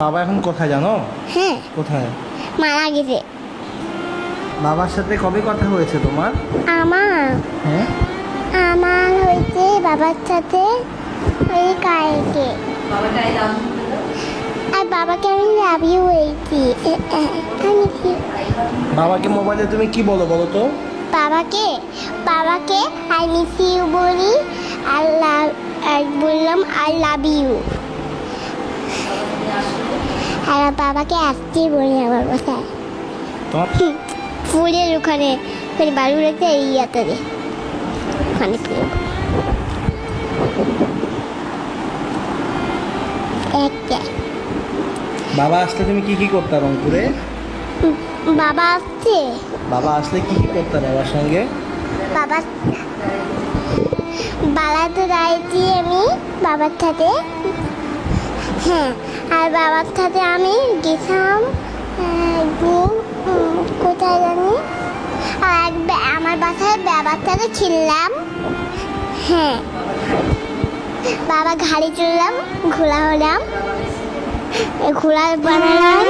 বাবা এখন কোথায় জানো? হ্যাঁ। কোথায়? মারা গেছে। বাবার সাথে কবে কথা হয়েছে তোমার? আমার হ্যাঁ? আমার হয়েছে বাবার সাথে ওই কালকে। আর বাবাকে আমি লাভ ইউ হয়েছি আমি বাবাকে মোবাইলে তুমি কি বলো বলো তো? বাবাকে? বাবাকে আই মিস ইউ বলি। আর লাভ আর বললাম আই লাভ ইউ আর বাবাকে আসতে বলি আমার তোমার ফুলের ওখানে ওখানে বালু রেখে এই ইয়াতে ওখানে একটা বাবা আসলে তুমি কি কি করতে রংপুরে? বাবা আসছে। বাবা আসলে কি কি করতে বাবার সঙ্গে? বাবা বালাতে দাঁড়িয়েছি আমি বাবার সাথে। হ্যাঁ আর বাবার সাথে আমি গেছিলাম কোথায় জানি? আর এক আমার বাসায় বাবার সাথে খেললাম। হ্যাঁ। বাবা ঘাড়ি চললাম ঘোলা হলাম। ঘোলা বানালাম।